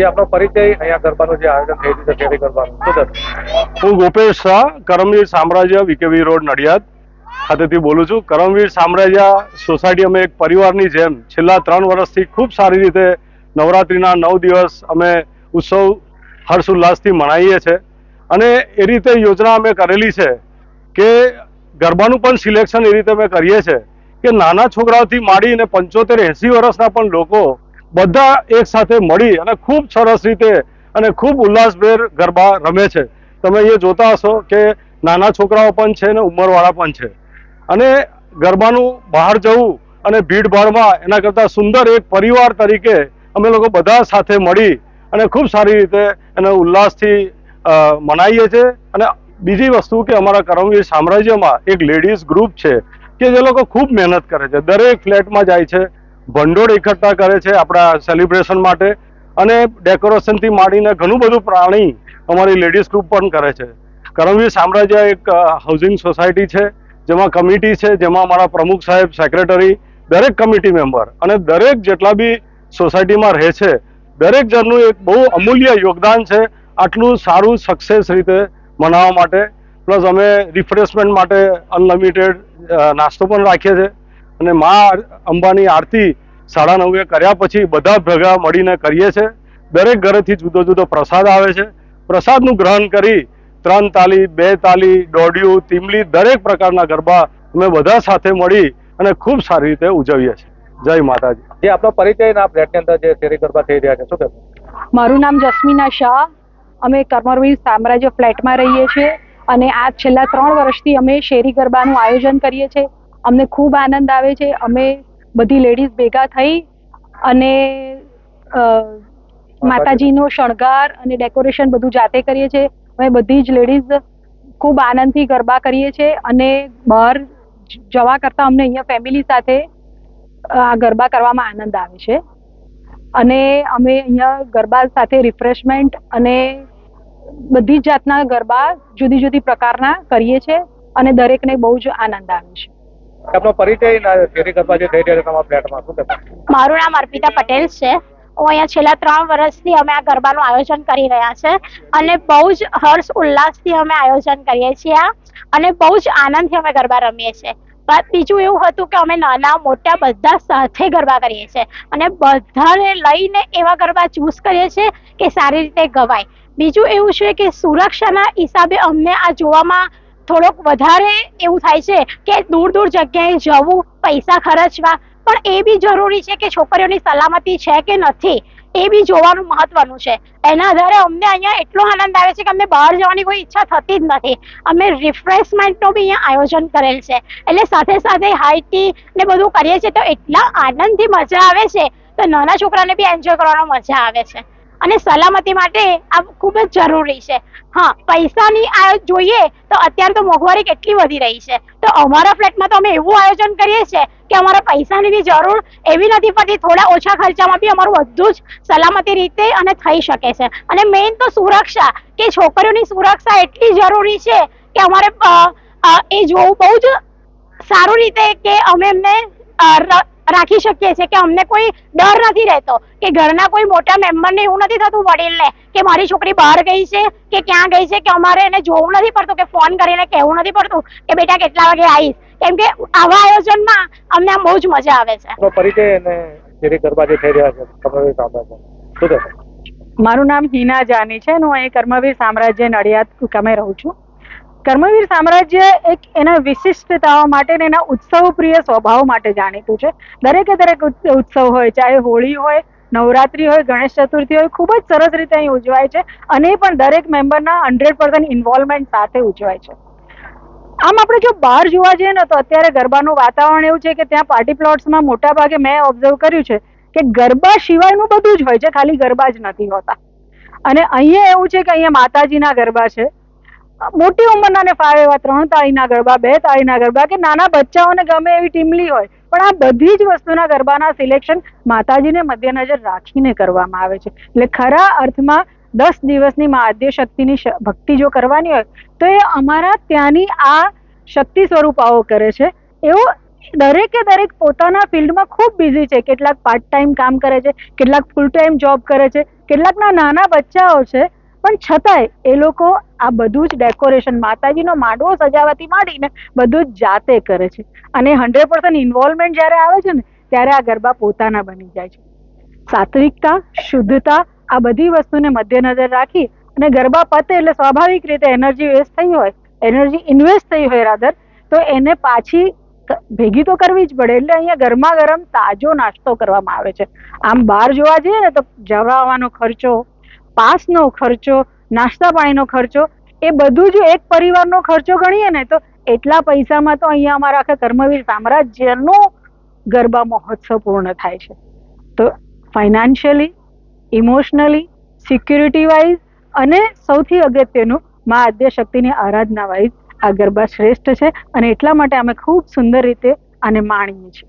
જે આપણો પરિચય અહીંયા ગરબાનું જે આયોજન થઈ રહ્યું છે હું ગોપેશ શાહ, કરમવીર સામ્રાજ્ય વિકેવી રોડ, નડિયાદ ખાતેથી બોલું છું. કરમવીર સામ્રાજ્ય સોસાયટી અમે એક પરિવારની જેમ છેલ્લા ત્રણ વર્ષથી ખૂબ સારી રીતે નવરાત્રિના નવ દિવસ અમે ઉત્સવ હર્ષ ઉલ્લાસથી મનાવીએ છીએ. અને એ રીતે યોજના અમે કરેલી છે કે ગરબાનું પણ સિલેક્શન એ રીતે અમે કરીએ છીએ કે નાના છોકરાઓથી માંડીને પંચોતેર એંસી વર્ષના પણ લોકો બધા એક સાથે મળી અને ખૂબ સરસ રીતે અને ખૂબ ઉલ્લાસભેર ગરબા રમે છે. તમે એ જોતા હશો કે નાના છોકરાઓ પણ છે ને ઉંમરવાળા પણ છે. અને ગરબાનું બહાર જવું અને ભીડભાડમાં એના કરતાં સુંદર એક પરિવાર તરીકે અમે લોકો બધા સાથે મળી અને ખૂબ સારી રીતે એને ઉલ્લાસથી મનાવીએ છીએ અને બીજી વસ્તુ કે અમારા કરમવીર સામ્રાજ્યમાં એક લેડીઝ ગ્રુપ છે કે જે લોકો ખૂબ મહેનત કરે છે. દરેક ફ્લેટમાં જાય છે. ભંડોળ એકઠા કરે છે આપણા સેલિબ્રેશન માટે. અને ડેકોરેશનથી માંડીને ઘણું બધું પ્રાણી અમારી લેડીઝ ગ્રુપ પણ કરે છે. કરમવીર સામ્રાજ્ય એક હાઉસિંગ સોસાયટી છે, જેમાં કમિટી છે, જેમાં અમારા પ્રમુખ સાહેબ સેક્રેટરી દરેક કમિટી મેમ્બર અને દરેક જેટલા બી સોસાયટીમાં રહે છે, દરેક જણનું એક બહુ અમૂલ્ય યોગદાન છે, આટલું સારું સક્સેસ રીતે મનાવવા માટે. પ્લસ અમે રિફ્રેશમેન્ટ માટે અનલિમિટેડ નાસ્તો પણ રાખીએ છીએ. અને મા અંબાની આરતી સાડા નવે કર્યા પછી બધા ભેગા મળીને કરીએ છીએ દરેક ઘરેથી જુદો જુદો પ્રસાદ આવે છે. પ્રસાદનું ગ્રહણ કરી ત્રણ તાલી બે તાલી દોઢિયું તીમલી દરેક પ્રકારના ગરબા અમે બધા સાથે મળી અને ખૂબ સારી રીતે ઉજવીએ છીએ. જય માતાજી. જે આપણો પરિચય ના ફ્લેટની અંદર જે શેરી ગરબા થઈ રહ્યા છે શું થશે મારું નામ જસ્મીના શાહ. અમે કર્મરવીર સામ્રાજ્ય ફ્લેટમાં રહીએ છીએ અને આ છેલ્લા ત્રણ વર્ષથી અમે શેરી ગરબાનું આયોજન કરીએ છીએ. અમને ખૂબ આનંદ આવે છે. અમે બધી લેડીઝ ભેગા થઈ અને માતાજીનો શણગાર અને ડેકોરેશન બધું જાતે કરીએ છીએ. અમે બધી જ લેડીઝ ખૂબ આનંદથી ગરબા કરીએ છીએ અને બહાર જવા કરતાં અમને અહીંયા ફેમિલી સાથે આ ગરબા કરવામાં આનંદ આવે છે. અને અમે અહીંયા ગરબા સાથે રિફ્રેશમેન્ટ અને બધી જ જાતના ગરબા જુદી જુદી પ્રકારના કરીએ છીએ અને દરેકને બહુ જ આનંદ આવે છે. આપણો પરિચય ફેરી કરવા જે થઈ રહ્યા તમારા ફ્લેટમાં, શું મારું નામ અર્પિતા પટેલ છે. હું અહીંયા છેલ્લા ત્રણ વર્ષથી અમે આ ગરબાનું આયોજન કરી રહ્યા છે અને બહુ જ હર્ષ ઉલ્લાસથી અમે આયોજન કરીએ છીએ આ. અને બહુ જ આનંદથી અમે ગરબા રમીએ છીએ. બીજું એવું હતું કે અમે નાના, મોટા બધા સાથે ગરબા કરીએ છીએ. અને બધાને લઈને એવા ગરબા ચૂઝ કરીએ છીએ કે સારી રીતે ગવાય. બીજું એવું છે કે સુરક્ષાના હિસાબે અમને આ જોવામાં થોડોક વધારે એવું થાય છે કે દૂર દૂર જગ્યાએ જવું, પૈસા ખર્ચવા, પણ એ બી જરૂરી છે કે છોકરીઓની સલામતી છે કે નથી, એ બી જોવાનું મહત્વનું છે. એના આધારે અમને અહીંયા એટલો આનંદ આવે છે કે અમને બહાર જવાની કોઈ ઈચ્છા થતી જ નથી. અમે રિફ્રેશમેન્ટનું બી અહીંયા આયોજન કરેલ છે. એટલે સાથે સાથે હાઈટી ને બધું કરીએ છીએ તો એટલા આનંદથી મજા આવે છે. તો નાના છોકરાને બી એન્જોય કરવાનો મજા આવે છે. અને સલામતી માટે આ ખૂબ જ જરૂરી છે. હા, પૈસાની આ જોઈએ તો અત્યારે તો મોંઘવારી કેટલી વધી રહી છે. તો અમારા ફ્લેટમાં તો અમે એવું આયોજન કરીએ છીએ કે અમારા પૈસાની બી જરૂર એવી નથી પડતી, થોડા ઓછા ખર્ચામાં બી અમારું બધું જ સલામતી રીતે અને થઈ શકે છે. અને મેઇન તો સુરક્ષા, કે છોકરીઓની સુરક્ષા એટલી જરૂરી છે કે અમારે એ જોવું બહુ જ સારું રીતે કે અમે એમને રાખી શકીએ છીએ કે અમને કોઈ ડર નથી રહેતો કે ઘરના કોઈ મોટા મેમ્બરને એવું નથી થતું વડીલને કે મારી છોકરી બહાર ગઈ છે કે ક્યાં ગઈ છે કે અમારે એને જોવું નથી પડતું કે ફોન કરીને કહેવું નથી પડતું કે બેટા કેટલા વાગે આવીશ? કેમ કે આવા આયોજનમાં અમને આમ બહુ જ મજા આવે છે. પરિચય અને શેરી ગરબા જે થઈ રહ્યા છે તમે સાંભળ્યા મારું નામ હિના જાની છે હું અહીં કર્મવીર સામ્રાજ્ય નડિયાદ ગામે રહું છું. કર્મવીર સામ્રાજ્ય એક એના વિશિષ્ટતાઓ માટે એના ઉત્સવ પ્રિય સ્વભાવ માટે જાણીતું છે. દરેકે દરેક ઉત્સ- ઉત્સવ હોય, ચાહે હોળી હોય, નવરાત્રી હોય, ગણેશ ચતુર્થી હોય, ખૂબ જ સરસ રીતે અહીં ઉજવાય છે અને એ પણ દરેક મેમ્બરના હંડ્રેડ પર્સન્ટ ઇન્વોલ્વમેન્ટ સાથે ઉજવાય છે. આમ આપણે જો બહાર જોવા જઈએ ને તો અત્યારે ગરબાનું વાતાવરણ એવું છે કે ત્યાં પાર્ટી પ્લોટ્સમાં મોટા ભાગે મેં ઓબ્ઝર્વ કર્યું છે કે ગરબા સિવાયનું બધું જ હોય છે, ખાલી ગરબા જ નથી હોતા. અને અહીંયા એવું છે કે અહીંયા માતાજીના ગરબા છે મોટી ઉંમરના ફાવે એવા ત્રણ તાળીના ગરબા, બે તાળીના ગરબા કે નાના બચ્ચાઓને ગમે એવી ટીમલી હોય. પણ આ બધી જ વસ્તુના ગરબાના સિલેક્શન માતાજીને મધ્યનજર રાખીને કરવામાં આવે છે. એટલે ખરા અર્થમાં દસ દિવસની મા આદ્ય શક્તિની ભક્તિ જો કરવાની હોય, તો એ અમારા ત્યાંની આ શક્તિ સ્વરૂપાઓ કરે છે. એવો દરેકે દરેક પોતાના ફિલ્ડમાં ખૂબ બિઝી છે. કેટલાક પાર્ટ ટાઈમ કામ કરે છે, કેટલાક ફૂલ ટાઈમ જોબ કરે છે, કેટલાકના નાના બચ્ચાઓ છે પણ છતાંય એ લોકો આ બધું જ ડેકોરેશન માતાજીનો માંડવો સજાવાથી માંડીને બધું જ જાતે કરે છે. અને હંડ્રેડ પર્સન્ટ ઇન્વોલ્વમેન્ટ જ્યારે આવે છે ને, ત્યારે આ ગરબા પોતાના બની જાય છે. સાત્વિકતા, શુદ્ધતા આ બધી વસ્તુને મધ્યનજર રાખી અને ગરબા પતે એટલે સ્વાભાવિક રીતે એનર્જી વેસ્ટ થઈ હોય, એનર્જી ઇન્વેસ્ટ થઈ હોય રાધર તો એને પાછી ભેગી તો કરવી જ પડે એટલે અહીંયા ગરમા ગરમ તાજો નાસ્તો કરવામાં આવે છે. આમ બહાર જોવા જઈએ ને તો જવા આવવાનો ખર્ચો પાસનો ખર્ચો નાસ્તા પાણીનો ખર્ચો, એ બધું જો એક પરિવારનો ખર્ચો ગણીએ ને તો એટલા પૈસામાં તો અહીંયા અમારા આખા કર્મવીર સામ્રાજ્યનો ગરબા મહોત્સવ પૂર્ણ થાય છે. તો ફાઇનાન્શિયલી ઇમોશનલી સિક્યુરિટી વાઇઝ અને સૌથી અગત્યનું મા આદ્ય શક્તિની આરાધના વાઇઝ આ ગરબા શ્રેષ્ઠ છે અને એટલા માટે અમે ખૂબ સુંદર રીતે આને માણીએ છીએ.